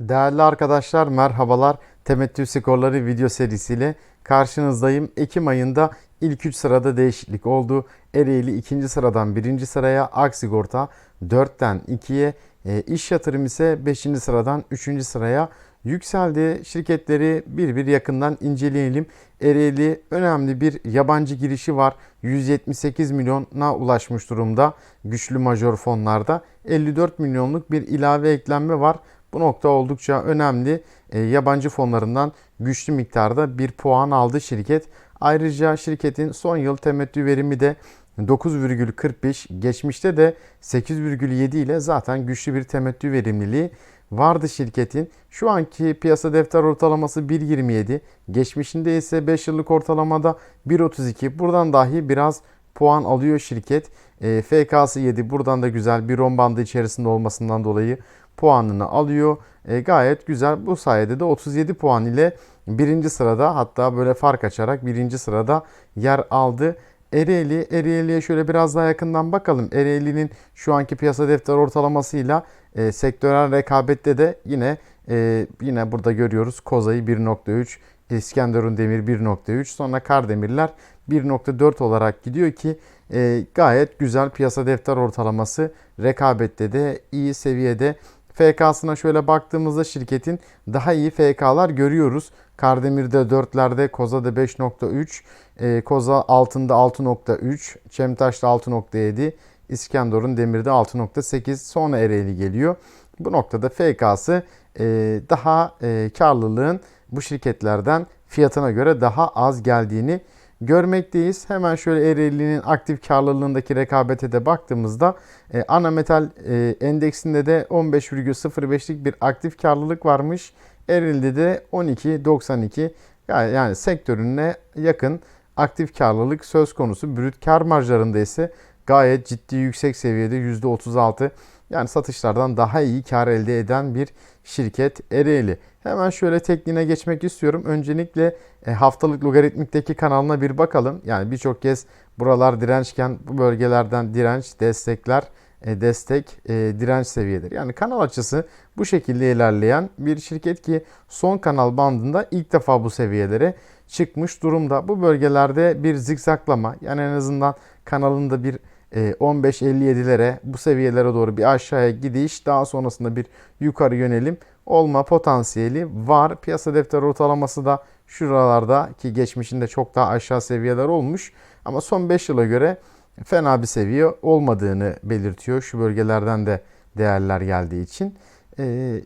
Değerli arkadaşlar merhabalar. Temettü skorları video serisiyle karşınızdayım. Ekim ayında ilk 3 sırada değişiklik oldu. Ereğli 2. sıradan 1. sıraya, Aksigorta 4'ten 2'ye, e, iş yatırım ise 5. sıradan 3. sıraya yükseldi. Şirketleri bir bir yakından inceleyelim. Ereğli önemli bir yabancı girişi var. 178 milyona ulaşmış durumda güçlü major fonlarda. 54 milyonluk bir ilave eklenme var. Bu nokta oldukça önemli. E, yabancı fonlarından güçlü miktarda bir puan aldı şirket. Ayrıca şirketin son yıl temettü verimi de 9,45 geçmişte de 8,7 ile zaten güçlü bir temettü verimliliği vardı şirketin. Şu anki piyasa defter ortalaması 1.27. Geçmişinde ise 5 yıllık ortalamada 1.32. Buradan dahi biraz puan alıyor şirket. E, FK'sı 7. Buradan da güzel bir ron bandı içerisinde olmasından dolayı puanını alıyor. E, gayet güzel. Bu sayede de 37 puan ile birinci sırada hatta böyle fark açarak birinci sırada yer aldı. Ereğli, Ereğli'ye şöyle biraz daha yakından bakalım. Ereğli'nin şu anki piyasa defter ortalamasıyla e, sektörel rekabette de yine e, yine burada görüyoruz Koza'yı 1.3, İskenderun Demir 1.3, sonra Kardemirler 1.4 olarak gidiyor ki e, gayet güzel piyasa defter ortalaması rekabette de iyi seviyede. FK'sına şöyle baktığımızda şirketin daha iyi FK'lar görüyoruz. Kardemir'de 4'lerde, Koza'da 5.3, e, Koza altında 6.3, Çemtaş'ta 6.7, İskenderun Demir'de 6.8 sonra Ereğli geliyor. Bu noktada FK'sı e, daha e, karlılığın bu şirketlerden fiyatına göre daha az geldiğini görmekteyiz. Hemen şöyle Ereğli'nin aktif karlılığındaki rekabete de baktığımızda e, ana metal e, endeksinde de 15,05'lik bir aktif karlılık varmış. Ereğli'de de 12,92 yani, yani sektörüne yakın aktif karlılık söz konusu. Brüt kar marjlarında ise gayet ciddi yüksek seviyede %36 yani satışlardan daha iyi kar elde eden bir şirket Ereğli. Hemen şöyle tekniğine geçmek istiyorum. Öncelikle e, haftalık logaritmikteki kanalına bir bakalım. Yani birçok kez buralar dirençken bu bölgelerden direnç, destekler, e, destek, e, direnç seviyeleri. Yani kanal açısı bu şekilde ilerleyen bir şirket ki son kanal bandında ilk defa bu seviyelere çıkmış durumda. Bu bölgelerde bir zikzaklama yani en azından kanalında bir 15-57'lere bu seviyelere doğru bir aşağıya gidiş daha sonrasında bir yukarı yönelim olma potansiyeli var. Piyasa defter ortalaması da şuralarda ki geçmişinde çok daha aşağı seviyeler olmuş ama son 5 yıla göre fena bir seviye olmadığını belirtiyor. Şu bölgelerden de değerler geldiği için.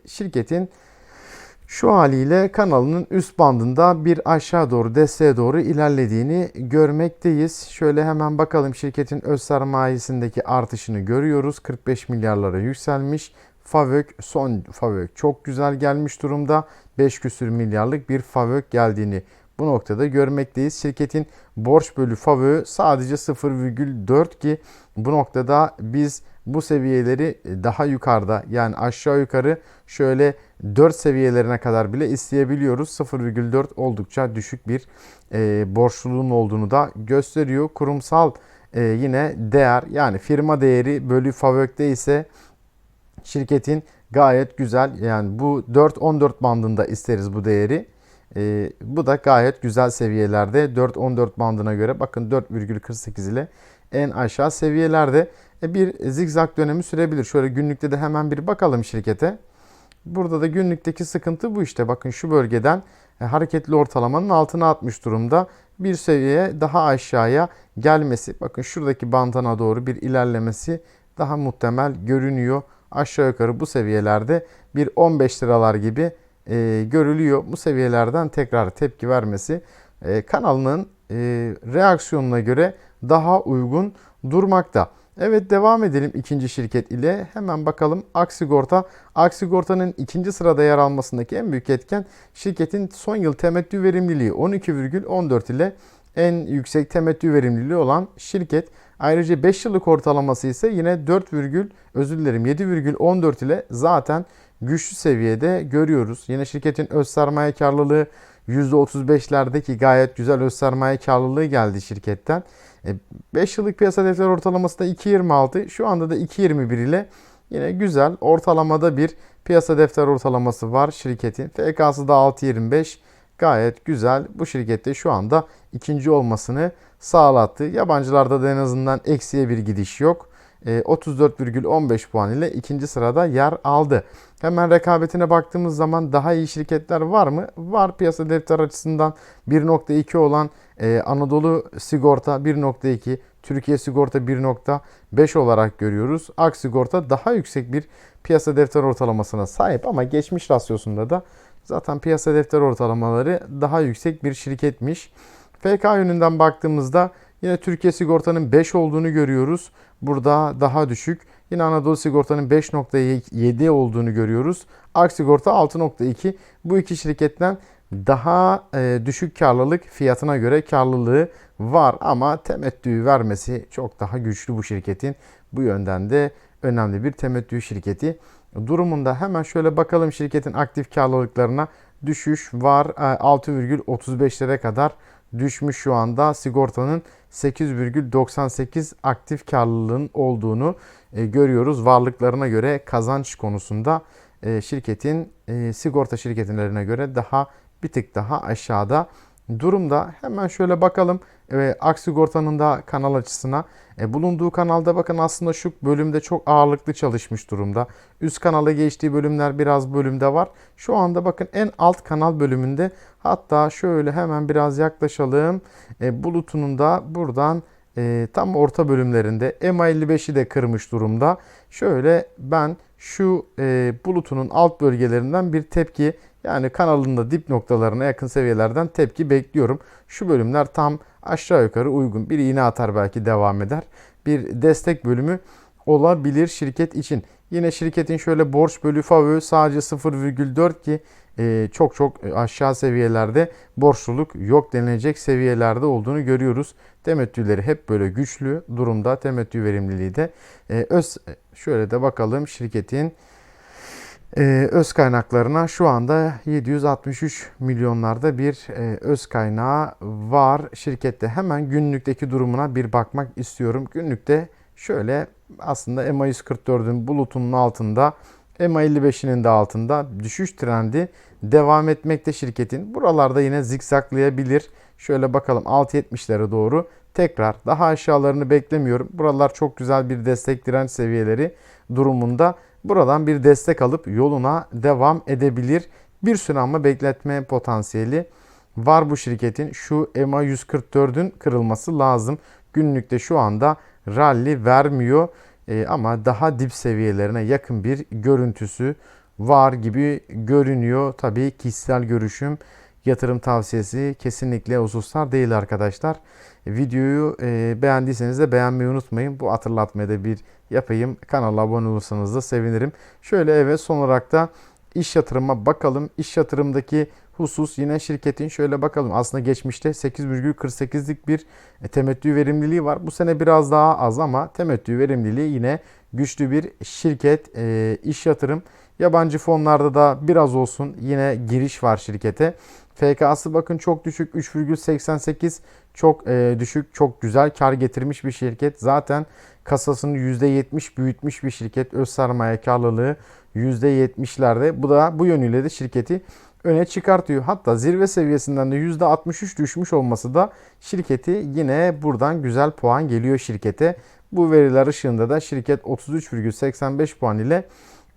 Şirketin şu haliyle kanalının üst bandında bir aşağı doğru desteğe doğru ilerlediğini görmekteyiz. Şöyle hemen bakalım şirketin öz sermayesindeki artışını görüyoruz. 45 milyarlara yükselmiş. Favök son Favök çok güzel gelmiş durumda. 5 küsür milyarlık bir Favök geldiğini bu noktada görmekteyiz. Şirketin borç bölü Favök'ü sadece 0,4 ki bu noktada biz bu seviyeleri daha yukarıda yani aşağı yukarı şöyle 4 seviyelerine kadar bile isteyebiliyoruz. 0,4 oldukça düşük bir e, borçluluğun olduğunu da gösteriyor. Kurumsal e, yine değer yani firma değeri bölü Favök'te ise şirketin gayet güzel yani bu 4-14 bandında isteriz bu değeri. E, bu da gayet güzel seviyelerde 4-14 bandına göre bakın 4,48 ile en aşağı seviyelerde e, bir zigzag dönemi sürebilir. Şöyle günlükte de hemen bir bakalım şirkete. Burada da günlükteki sıkıntı bu işte. Bakın şu bölgeden e, hareketli ortalamanın altına atmış durumda. Bir seviye daha aşağıya gelmesi. Bakın şuradaki bantana doğru bir ilerlemesi daha muhtemel görünüyor. Aşağı yukarı bu seviyelerde bir 15 liralar gibi e, görülüyor. Bu seviyelerden tekrar tepki vermesi e, kanalının e, reaksiyonuna göre daha uygun durmakta. Evet devam edelim ikinci şirket ile. Hemen bakalım Aksigorta. Aksigorta'nın ikinci sırada yer almasındaki en büyük etken şirketin son yıl temettü verimliliği 12,14 ile en yüksek temettü verimliliği olan şirket. Ayrıca 5 yıllık ortalaması ise yine 4, özür dilerim 7,14 ile zaten güçlü seviyede görüyoruz. Yine şirketin öz sermaye karlılığı %35'lerdeki gayet güzel öz sermaye karlılığı geldi şirketten. 5 e, yıllık piyasa defter ortalaması da 2.26. Şu anda da 2.21 ile yine güzel ortalamada bir Piyasa defter ortalaması var şirketin. FK'sı da 6.25. Gayet güzel. Bu şirkette şu anda ikinci olmasını sağlattı. Yabancılarda da en azından eksiye bir gidiş yok. E, 34,15 puan ile ikinci sırada yer aldı. Hemen rekabetine baktığımız zaman daha iyi şirketler var mı? Var piyasa defter açısından 1.2 olan e, Anadolu Sigorta 1.2, Türkiye Sigorta 1.5 olarak görüyoruz. Ak Sigorta daha yüksek bir piyasa defter ortalamasına sahip ama geçmiş rasyosunda da zaten piyasa defter ortalamaları daha yüksek bir şirketmiş. FK yönünden baktığımızda yine Türkiye Sigorta'nın 5 olduğunu görüyoruz. Burada daha düşük. Yine Anadolu Sigorta'nın 5.7 olduğunu görüyoruz. Ak Sigorta 6.2. Bu iki şirketten daha e, düşük karlılık fiyatına göre karlılığı var ama temettü vermesi çok daha güçlü bu şirketin. Bu yönden de önemli bir temettü şirketi. Durumunda hemen şöyle bakalım şirketin aktif karlılıklarına düşüş var. 6,35'lere kadar düşmüş şu anda sigortanın 8,98 aktif karlılığın olduğunu e, görüyoruz. Varlıklarına göre kazanç konusunda e, şirketin e, sigorta şirketlerine göre daha bir tık daha aşağıda durumda. Hemen şöyle bakalım e, Ak Sigorta'nın da kanal açısına. E, bulunduğu kanalda bakın aslında şu bölümde çok ağırlıklı çalışmış durumda. Üst kanala geçtiği bölümler biraz bölümde var. Şu anda bakın en alt kanal bölümünde hatta şöyle hemen biraz yaklaşalım. E, bulutunun da buradan e, tam orta bölümlerinde EMA 55'i de kırmış durumda. Şöyle ben şu e, bulutunun alt bölgelerinden bir tepki yani kanalında dip noktalarına yakın seviyelerden tepki bekliyorum. Şu bölümler tam aşağı yukarı uygun. Bir iğne atar belki devam eder. Bir destek bölümü olabilir şirket için. Yine şirketin şöyle borç bölü FAVÖ sadece 0,4 ki e, çok çok aşağı seviyelerde borçluluk yok denilecek seviyelerde olduğunu görüyoruz. Temettüleri hep böyle güçlü durumda. Temettü verimliliği de e, öz şöyle de bakalım şirketin ee, öz kaynaklarına şu anda 763 milyonlarda bir e, öz kaynağı var şirkette. Hemen günlükteki durumuna bir bakmak istiyorum. Günlükte şöyle aslında EMA 144'ün bulutunun altında EMA 55'inin de altında düşüş trendi devam etmekte şirketin. Buralarda yine zikzaklayabilir. Şöyle bakalım 6.70'lere doğru tekrar daha aşağılarını beklemiyorum. Buralar çok güzel bir destek direnç seviyeleri durumunda buradan bir destek alıp yoluna devam edebilir. Bir süre ama bekletme potansiyeli var bu şirketin. Şu EMA 144'ün kırılması lazım. Günlükte şu anda rally vermiyor e, ama daha dip seviyelerine yakın bir görüntüsü var gibi görünüyor. Tabii kişisel görüşüm yatırım tavsiyesi kesinlikle hususlar değil arkadaşlar. Videoyu e, beğendiyseniz de beğenmeyi unutmayın. Bu hatırlatmayı da bir yapayım. Kanala abone olursanız da sevinirim. Şöyle evet son olarak da iş yatırıma bakalım. İş yatırımdaki husus yine şirketin şöyle bakalım. Aslında geçmişte 8,48'lik bir e, temettü verimliliği var. Bu sene biraz daha az ama temettü verimliliği yine güçlü bir şirket. E, iş yatırım Yabancı fonlarda da biraz olsun yine giriş var şirkete. FK'sı bakın çok düşük 3,88 çok e, düşük çok güzel kar getirmiş bir şirket. Zaten kasasını %70 büyütmüş bir şirket. Öz sermaye karlılığı %70'lerde. Bu da bu yönüyle de şirketi öne çıkartıyor. Hatta zirve seviyesinden de %63 düşmüş olması da şirketi yine buradan güzel puan geliyor şirkete. Bu veriler ışığında da şirket 33,85 puan ile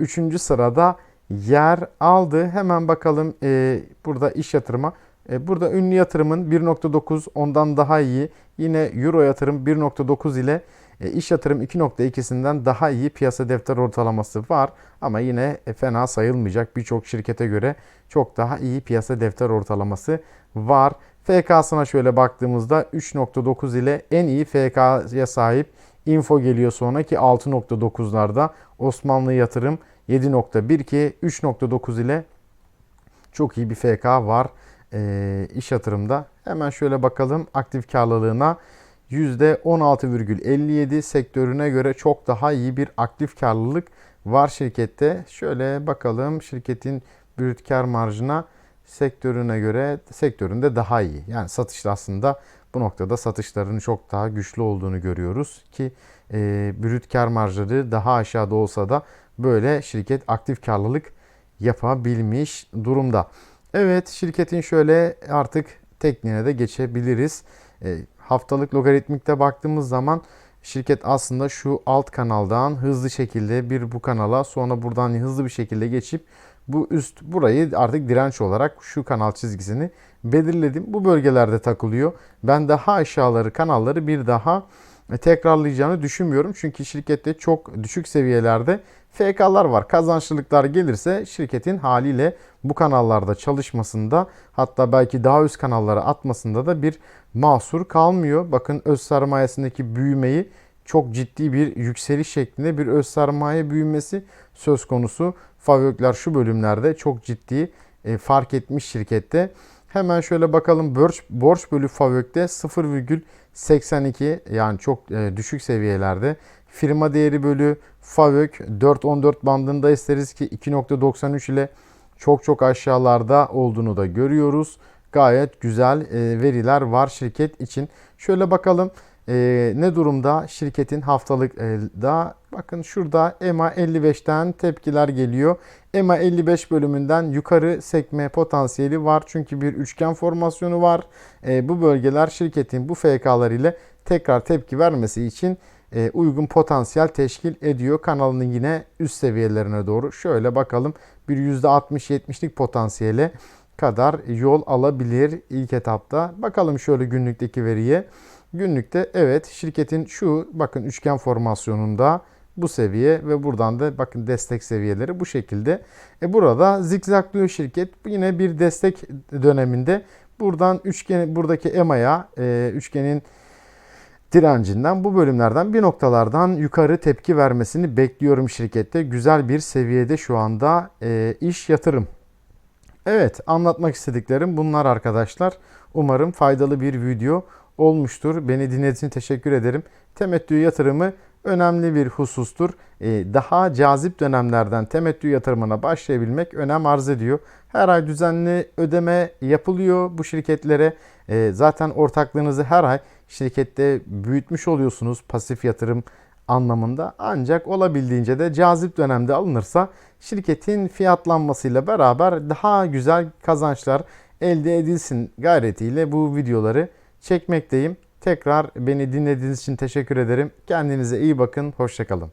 3. sırada yer aldı. Hemen bakalım e, burada iş yatırıma. E, burada ünlü yatırımın 1.9 ondan daha iyi. Yine euro yatırım 1.9 ile e, iş yatırım 2.2'sinden daha iyi piyasa defter ortalaması var. Ama yine e, fena sayılmayacak birçok şirkete göre çok daha iyi piyasa defter ortalaması var. FK'sına şöyle baktığımızda 3.9 ile en iyi FK'ya sahip Info geliyor sonra ki 6.9'larda Osmanlı yatırım 7.1 ki 3.9 ile çok iyi bir FK var e, iş yatırımda. Hemen şöyle bakalım aktif karlılığına. %16,57 sektörüne göre çok daha iyi bir aktif karlılık var şirkette. Şöyle bakalım şirketin brüt kar marjına sektörüne göre sektöründe daha iyi. Yani satışta aslında bu noktada satışların çok daha güçlü olduğunu görüyoruz ki e, brüt kar marjları daha aşağıda olsa da böyle şirket aktif karlılık yapabilmiş durumda. Evet şirketin şöyle artık tekniğine de geçebiliriz. E, haftalık logaritmikte baktığımız zaman şirket aslında şu alt kanaldan hızlı şekilde bir bu kanala sonra buradan hızlı bir şekilde geçip bu üst burayı artık direnç olarak şu kanal çizgisini belirledim. Bu bölgelerde takılıyor. Ben daha aşağıları kanalları bir daha tekrarlayacağını düşünmüyorum. Çünkü şirkette çok düşük seviyelerde FK'lar var. Kazançlılıklar gelirse şirketin haliyle bu kanallarda çalışmasında hatta belki daha üst kanallara atmasında da bir mahsur kalmıyor. Bakın öz sermayesindeki büyümeyi çok ciddi bir yükseliş şeklinde bir öz sermaye büyümesi söz konusu. Favökler şu bölümlerde çok ciddi e, fark etmiş şirkette. Hemen şöyle bakalım borç, borç bölü Favök'te 0,82 yani çok e, düşük seviyelerde. Firma değeri bölü Favök 4.14 bandında isteriz ki 2.93 ile çok çok aşağılarda olduğunu da görüyoruz. Gayet güzel e, veriler var şirket için. Şöyle bakalım e, ne durumda şirketin haftalık e, da bakın şurada EMA 55'ten tepkiler geliyor. EMA 55 bölümünden yukarı sekme potansiyeli var. Çünkü bir üçgen formasyonu var. E, bu bölgeler şirketin bu FK'lar ile tekrar tepki vermesi için e, uygun potansiyel teşkil ediyor. Kanalının yine üst seviyelerine doğru. Şöyle bakalım bir %60-70'lik potansiyele kadar yol alabilir ilk etapta. Bakalım şöyle günlükteki veriye. Günlükte evet şirketin şu bakın üçgen formasyonunda bu seviye ve buradan da bakın destek seviyeleri bu şekilde. E burada zikzaklıyor şirket. Yine bir destek döneminde buradan üçgen buradaki EMA'ya e, üçgenin direncinden bu bölümlerden bir noktalardan yukarı tepki vermesini bekliyorum şirkette. Güzel bir seviyede şu anda e, iş yatırım. Evet anlatmak istediklerim bunlar arkadaşlar. Umarım faydalı bir video olmuştur. Beni dinlediğiniz için teşekkür ederim. Temettü yatırımı önemli bir husustur. Ee, daha cazip dönemlerden temettü yatırımına başlayabilmek önem arz ediyor. Her ay düzenli ödeme yapılıyor bu şirketlere. Ee, zaten ortaklığınızı her ay şirkette büyütmüş oluyorsunuz pasif yatırım anlamında. Ancak olabildiğince de cazip dönemde alınırsa şirketin fiyatlanmasıyla beraber daha güzel kazançlar elde edilsin gayretiyle bu videoları çekmekteyim. Tekrar beni dinlediğiniz için teşekkür ederim. Kendinize iyi bakın. Hoşçakalın.